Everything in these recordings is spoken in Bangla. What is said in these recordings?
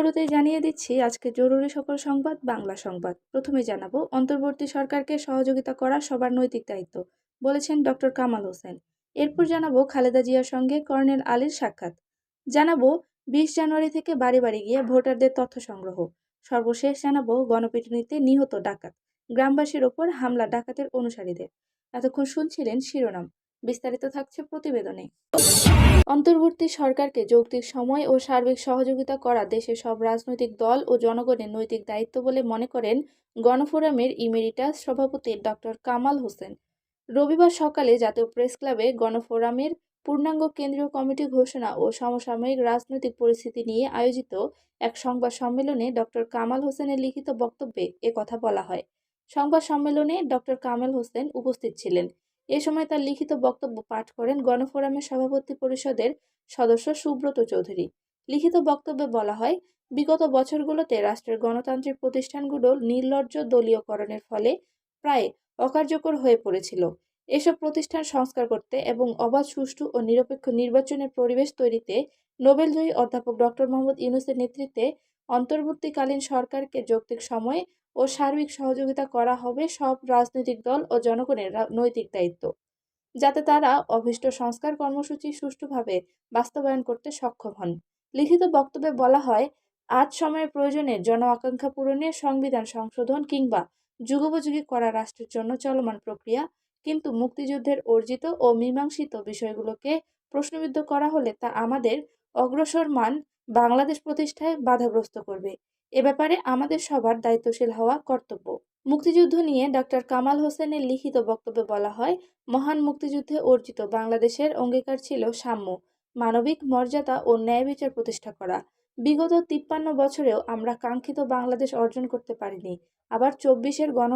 শুরুতেই জানিয়ে দিচ্ছি, আজকে জরুরি সকল সংবাদ বাংলা সংবাদ। প্রথমে জানাব, অন্তর্বর্তী সরকারকে সহযোগিতা করা সবার নৈতিক দায়িত্ব, বলেছেন ডক্টর কামাল হোসেন। এরপর জানাব, খালেদা জিয়ার সঙ্গে কর্নেল আলীর সাক্ষাৎ। জানাব, বিশ জানুয়ারি থেকে বাড়ি বাড়ি গিয়ে ভোটারদের তথ্য সংগ্রহ। সর্বশেষ জানাব, গণপিটুনিতে নিহত ডাকাত, গ্রামবাসীর ওপর হামলা ডাকাতের অনুসারীদের। এতক্ষণ শুনছিলেন শিরোনাম। বিস্তারিত থাকছে প্রতিবেদনে। অন্তর্বর্তী সরকারকে যৌক্তিক সময় ও সার্বিক সহযোগিতা করা দেশের সব রাজনৈতিক দল ও জনগণের নৈতিক দায়িত্ব বলে মনে করেন গণফোরামের ইমেরিটাস সভাপতি ডক্টর কামাল হোসেন। রবিবার সকালে জাতীয় প্রেস ক্লাবে গণফোরামের পূর্ণাঙ্গ কেন্দ্রীয় কমিটি ঘোষণা ও সমসাময়িক রাজনৈতিক পরিস্থিতি নিয়ে আয়োজিত এক সংবাদ সম্মেলনে ডক্টর কামাল হোসেনের লিখিত বক্তব্যে কথা বলা হয়। সংবাদ সম্মেলনে ডক্টর কামাল হোসেন উপস্থিত ছিলেন। এ সময় তার লিখিত বক্তব্য পাঠ করেন গণফোরামের সভাপতি পরিষদের সদস্য সুব্রত চৌধুরী। লিখিত বক্তব্যে বলা হয়, বিগত বছরগুলোতে রাষ্ট্রের গণতান্ত্রিক প্রতিষ্ঠানগুলো নির্লজ্জ দলীয়করণের ফলে প্রায় অকার্যকর হয়ে পড়েছিল। এসব প্রতিষ্ঠান সংস্কার করতে এবং অবাধ, সুষ্ঠু ও নিরপেক্ষ নির্বাচনের পরিবেশ তৈরিতে নোবেলজয়ী অধ্যাপক ডক্টর মোহাম্মদ ইউনুসের নেতৃত্বে অন্তর্বর্তীকালীন সরকারকে যৌক্তিক সময়ে ও সার্বিক সহযোগিতা করা হবে সব রাজনৈতিক দল ও জনগণের নৈতিক দায়িত্ব, যাতে তারা অভীষ্ট সংস্কার কর্মসূচি সুষ্ঠুভাবে বাস্তবায়ন করতে সক্ষম হন। লিখিত বক্তব্যে বলা হয়, আজ সময়ের প্রয়োজনে জন আকাঙ্ক্ষা পূরণে সংবিধান সংশোধন কিংবা যুগোপযোগী করা রাষ্ট্রের জন্য চলমান প্রক্রিয়া, কিন্তু মুক্তিযুদ্ধের অর্জিত ও মীমাংসিত বিষয়গুলোকে প্রশ্নবিদ্ধ করা হলে তা আমাদের অগ্রসর মান বাংলাদেশ প্রতিষ্ঠায় বাধাগ্রস্ত করবে। এ ব্যাপারে আমাদের সবার দায়িত্বশীল হওয়া কর্তব্য। মুক্তিযুদ্ধ নিয়ে ডক্টর কামাল হোসেনের লিখিত বক্তব্যে বলা হয়, মহান মুক্তিযুদ্ধে অর্জিত বাংলাদেশের অঙ্গীকার ছিল সাম্য, মানবিক মর্যাদা ও ন্যায় বিচার প্রতিষ্ঠা করা। বিগত তিপ্পান্ন বছরেও আমরা কাঙ্ক্ষিত বাংলাদেশ অর্জন করতে পারিনি। আবার চব্বিশের গণ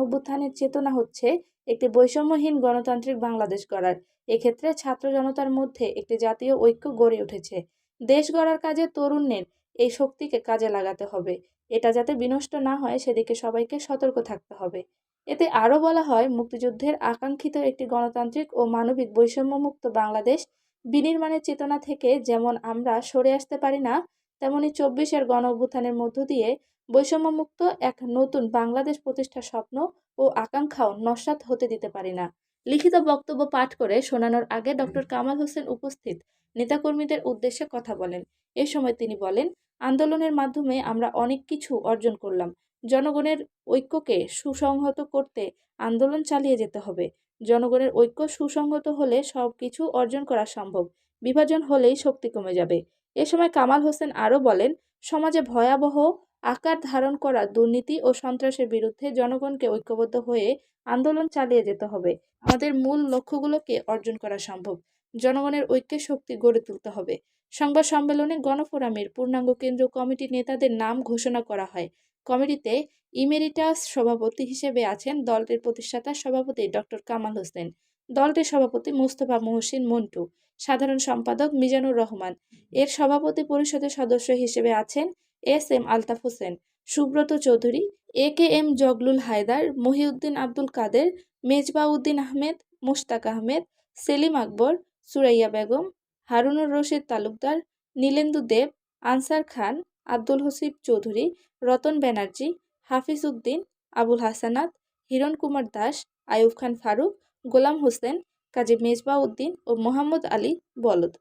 চেতনা হচ্ছে একটি বৈষম্যহীন গণতান্ত্রিক বাংলাদেশ গড়ার। এক্ষেত্রে ছাত্র জনতার মধ্যে একটি জাতীয় ঐক্য গড়ে উঠেছে। দেশ গড়ার কাজে তরুণের এই শক্তিকে কাজে লাগাতে হবে। এটা যাতে বিনষ্ট না হয়, সেদিকে সবাইকে সতর্ক থাকতে হবে। এতে আরও বলা হয়, মুক্তিযুদ্ধের আকাঙ্ক্ষিত একটি গণতান্ত্রিক ও মানবিক বৈষম্যমুক্ত বাংলাদেশ বিনির্মাণের চেতনা থেকে যেমন আমরা সরে আসতে পারি না, তেমনি চব্বিশের গণ অভ্যুত্থানের মধ্য দিয়ে বৈষম্যমুক্ত এক নতুন বাংলাদেশ প্রতিষ্ঠার স্বপ্ন ও আকাঙ্ক্ষাও নস্যাৎ হতে দিতে পারি না। লিখিত বক্তব্য পাঠ করে শোনানোর আগে ডক্টর কামাল হোসেন উপস্থিত। নেতাকর্মীদের উদ্দেশ্যে কথা বলেন। এ সময় তিনি বলেন আন্দোলনের মাধ্যমে আমরা অনেক কিছু অর্জন করলাম। জনগণের ঐক্যকে সুসংহত করতে আন্দোলন চালিয়ে যেতে হবে। জনগণের ঐক্য সুসংহত হলে সব কিছু অর্জন করা সম্ভব। বিভাজন হলেই শক্তি কমে যাবে। এ সময় কামাল হোসেন আরও বলেন, সমাজে ভয়াবহ আকার ধারণ করা দুর্নীতি ও সন্ত্রাসের বিরুদ্ধে জনগণকে ঐক্যবদ্ধ হয়ে আন্দোলন চালিয়ে যেতে হবে। আমাদের মূল লক্ষ্যগুলোকে অর্জন করা সম্ভব। জনগণের ঐক্যের শক্তি গড়ে তুলতে হবে। সংবাদ সম্মেলনে গণফোরামের পূর্ণাঙ্গ কেন্দ্রীয় কমিটির নেতাদের নাম ঘোষণা করা হয়। কমিটিতে ইমেরিটাস সভাপতি হিসেবে আছেন দলটির প্রতিষ্ঠাতা সভাপতি ডক্টর কামাল হোসেন, দলটির সভাপতি মুস্তফা মহসিন মন্টু, সাধারণ সম্পাদক মিজানুর রহমান। এর সভাপতি পরিষদের সদস্য হিসেবে আছেন S M Altaf Hossain, Subrata Chowdhury, A K M Zaglul Haider, Mohiuddin Abdul Kader, Mesbahuddin Ahmed, Mushtaq Ahmed, Selim Akbar, Suraiya Begum Harunur Rashid Talukder, Nilendu Deb, Ansar Khan, Abdul Hasib Chowdhury, Ratan Banerjee, Hafiz Uddin, Abul Hasanat, Hiran Kumar Das, Ayub Khan Faruk, Golam Hossain, Kazi Mesba Uddin ও মোহাম্মদ আলী বলদ।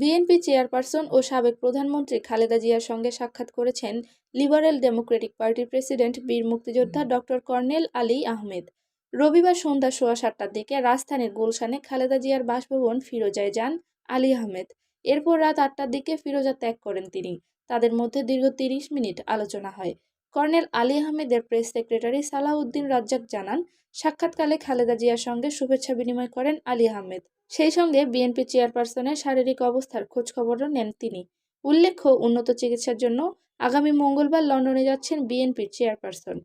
বিএনপি চেয়ারপারসন ও সাবেক প্রধানমন্ত্রী খালেদা জিয়ার সঙ্গে সাক্ষাৎ করেছেন লিবারেল ডেমোক্রেটিক পার্টির প্রেসিডেন্ট, বীর মুক্তিযোদ্ধা ডক্টর কর্নেল আলী আহমেদ। রবিবার সন্ধ্যা সোয়া সাতটার দিকে রাজধানীর গুলশানে খালেদা জিয়ার বাসভবন ফিরোজায় যান আলী আহমেদ। এরপর রাত আটটার দিকে ফিরোজা ত্যাগ করেন তিনি। তাদের মধ্যে দীর্ঘ তিরিশ মিনিট আলোচনা হয়। কর্নেল আলী আহমেদের প্রেস সেক্রেটারি সালাউদ্দিন রাজ্জাক জানান, সাক্ষাৎকালে খালেদা জিয়ার সঙ্গে শুভেচ্ছা বিনিময় করেন আলী আহমেদ। সেই সঙ্গে বিএনপি চেয়ারপারসনের শারীরিক অবস্থার খোঁজখবরও নেন তিনি। উল্লেখ্য, উন্নত চিকিৎসার জন্য আগামী মঙ্গলবার লন্ডনে যাচ্ছেন বিএনপির চেয়ারপারসন।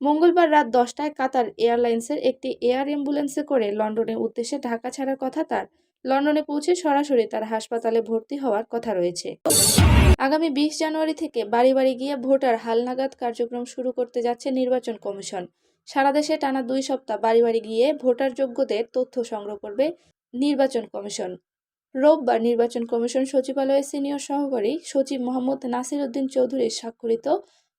মঙ্গলবার রাত দশটায় কাতার এয়ারলাইন্সের একটি এয়ার অ্যাম্বুলেন্সে করে লন্ডনের উদ্দেশ্যে ঢাকা ছাড়ার কথা তার। লন্ডনে পৌঁছে সরাসরি তার হাসপাতালে ভর্তি হওয়ার কথা রয়েছে। আগামী বিশ জানুয়ারি থেকে বাড়ি বাড়ি গিয়ে ভোটার হালনাগাদ কার্যক্রম শুরু করতে যাচ্ছে নির্বাচন কমিশন। সারা দেশে টানা দুই সপ্তাহ বাড়ি বাড়ি গিয়ে ভোটার যোগ্যদের তথ্য সংগ্রহ করবে নির্বাচন কমিশন। রোববার নির্বাচন কমিশন সচিবালয়ের সিনিয়র সহকারী সচিব মোহাম্মদ নাসির উদ্দিন চৌধুরীর স্বাক্ষরিত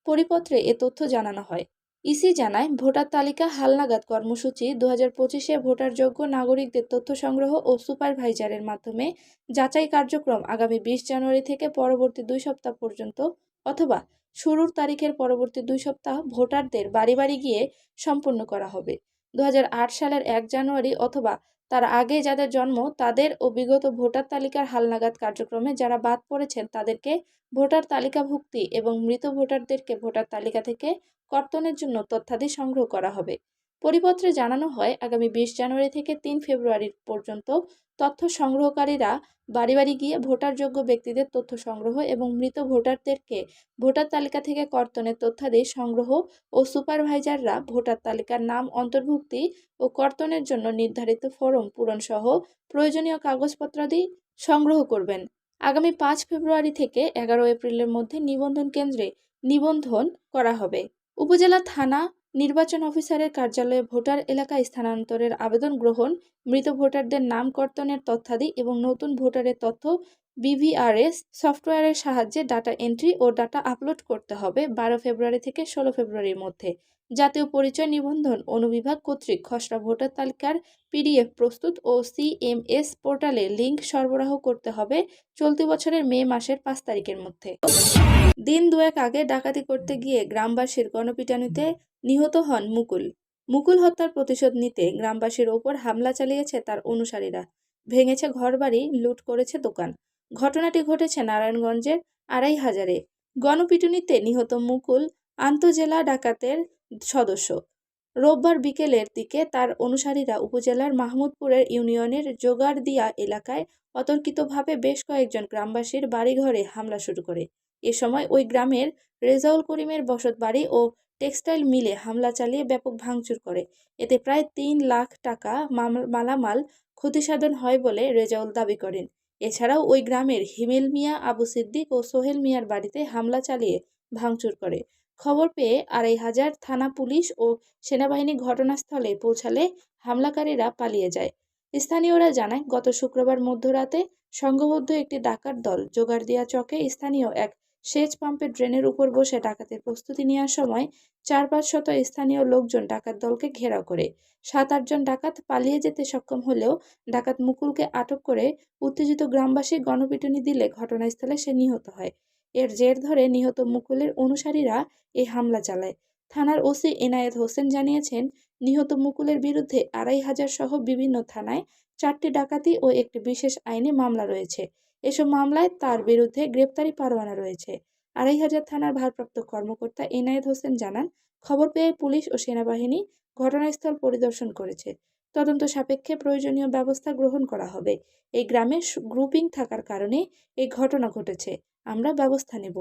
পরিপত্রে এ তথ্য জানানো হয়। ইসি জানায়, ভোটার তালিকা হালনাগাদ কর্মসূচি। দু হাজার পঁচিশে ভোটারযোগ্য নাগরিকদের তথ্য সংগ্রহ ও সুপারভাইজারের মাধ্যমে যাচাই কার্যক্রম আগামী বিশ জানুয়ারি থেকে পরবর্তী দুই সপ্তাহ পর্যন্ত অথবা শুরুর তারিখের পরবর্তী দুই সপ্তাহ ভোটারদের বাড়ি বাড়ি গিয়ে সম্পন্ন করা হবে। দু হাজার আট সালের এক জানুয়ারি অথবা তার আগে যাদের জন্ম, তাদের ও বিগত ভোটার তালিকার হালনাগাদ কার্যক্রমে যারা বাদ পড়েছেন, তাদেরকে ভোটার তালিকাভুক্তি এবং মৃত ভোটারদেরকে ভোটার তালিকা থেকে কর্তনের জন্য তথ্যাদি সংগ্রহ করা হবে। পরিপত্রে জানানো হয়, আগামী বিশ জানুয়ারি থেকে তিন ফেব্রুয়ারি পর্যন্ত তথ্য সংগ্রহকারীরা বাড়ি বাড়ি গিয়ে ভোটারযোগ্য ব্যক্তিদের তথ্য সংগ্রহ এবং মৃত ভোটারদেরকে ভোটার তালিকা থেকে কর্তনের তথ্যাদি সংগ্রহ ও সুপারভাইজাররা ভোটার তালিকার নাম অন্তর্ভুক্তি ও কর্তনের জন্য নির্ধারিত ফরম পূরণসহ প্রয়োজনীয় কাগজপত্রাদি সংগ্রহ করবেন। আগামী পাঁচ ফেব্রুয়ারি থেকে এগারো এপ্রিলের মধ্যে নিবন্ধন কেন্দ্রে নিবন্ধন করা হবে। উপজেলা থানা নির্বাচন অফিসারের কার্যালয়ে ভোটার এলাকা স্থানান্তরের আবেদন গ্রহণ, মৃত ভোটারদের নাম কর্তনের তথ্যাদি এবং নতুন ভোটারের তথ্য বিভিআরএস সফটওয়্যারের সাহায্যে ডাটা এন্ট্রি ও ডাটা আপলোড করতে হবে বারো ফেব্রুয়ারি থেকে ষোলো ফেব্রুয়ারির মধ্যে। জাতীয় পরিচয় নিবন্ধন অনুবিভাগ কর্তৃক খসড়া ভোটার তালিকার পিডিএফ প্রস্তুত ও সিএমএস পোর্টালে লিংক সরবরাহ করতে হবে চলতি বছরের মে মাসের পাঁচ তারিখের মধ্যে। দিন দুয়েক আগে ডাকাতি করতে গিয়ে গ্রামবাসীর গণপিটানিতে নিহত হন মুকুল। মুকুল হত্যার প্রতিশোধ নিতে গ্রামবাসীর ওপর হামলা চালিয়েছে তার অনুসারীরা। ভেঙেছে ঘরবাড়ি, লুট করেছে দোকান। ঘটনাটি ঘটেছে নারায়ণগঞ্জের আড়াই হাজারে। গণপিটুনিতে নিহত মুকুল আন্তজেলা ডাকাতের সদস্য। রোববার বিকেলের দিকে তার অনুসারীরা উপজেলার মাহমুদপুরের ইউনিয়নের জোগাড়দিয়া এলাকায় অতর্কিতভাবে বেশ কয়েকজন গ্রামবাসীর বাড়িঘরে হামলা শুরু করে। এ সময় ওই গ্রামের রেজাউল করিমের বসত বাড়ি ও টেক্সটাইল মিলে হামলা চালিয়ে ব্যাপক ভাঙচুর করে। এতে প্রায় তিন লাখ টাকা মালামাল ক্ষতিসাধন হয় বলে রেজাউল দাবি করেন। এছাড়াও ওই গ্রামের হিমেল মিয়া, আবু সিদ্দিক ও সোহেল মিয়ার বাড়িতে হামলা চালিয়ে ভাঙচুর করে। খবর পেয়ে আড়াই হাজার থানা পুলিশ ও সেনাবাহিনী ঘটনাস্থলে পৌঁছালে হামলাকারীরা পালিয়ে যায়। স্থানীয়রা জানায়, গত শুক্রবার মধ্যরাতে সংঘবদ্ধ একটি ডাকাত দল জোগাড় জোগাড়দিয়া চকে স্থানীয় এক সেচ পাম্পের ড্রেনের উপর বসে ডাকাতের প্রস্তুতি নেওয়ার সময় চার পাঁচ শত স্থানীয় লোকজন ডাকাত দলকে ঘেরাও করে। সাত আটজন ডাকাত পালিয়ে যেতে সক্ষম হলেও ডাকাত মুকুলকে আটক করে উত্তেজিত গ্রামবাসী গণপিটুনি দিলে ঘটনাস্থলে সে নিহত হয়। এর জের ধরে নিহত মুকুলের অনুসারীরা এই হামলা চালায়। থানার ওসি এনায়েত হোসেন জানিয়েছেন, নিহত মুকুলের বিরুদ্ধে আড়াই হাজার সহ বিভিন্ন থানায় চারটি ডাকাতি ও একটি বিশেষ আইনে মামলা রয়েছে। এসব মামলায় তার বিরুদ্ধে গ্রেপ্তারি পরোয়ানা রয়েছে। আড়াই হাজার থানার ভারপ্রাপ্ত কর্মকর্তা এনায়েত হোসেন জানান, খবর পেয়ে পুলিশ ও সেনাবাহিনী ঘটনাস্থল পরিদর্শন করেছে। তদন্ত সাপেক্ষে প্রয়োজনীয় ব্যবস্থা গ্রহণ করা হবে। এই গ্রামে গ্রুপিং থাকার কারণে এই ঘটনা ঘটেছে। আমরা ব্যবস্থা নেব।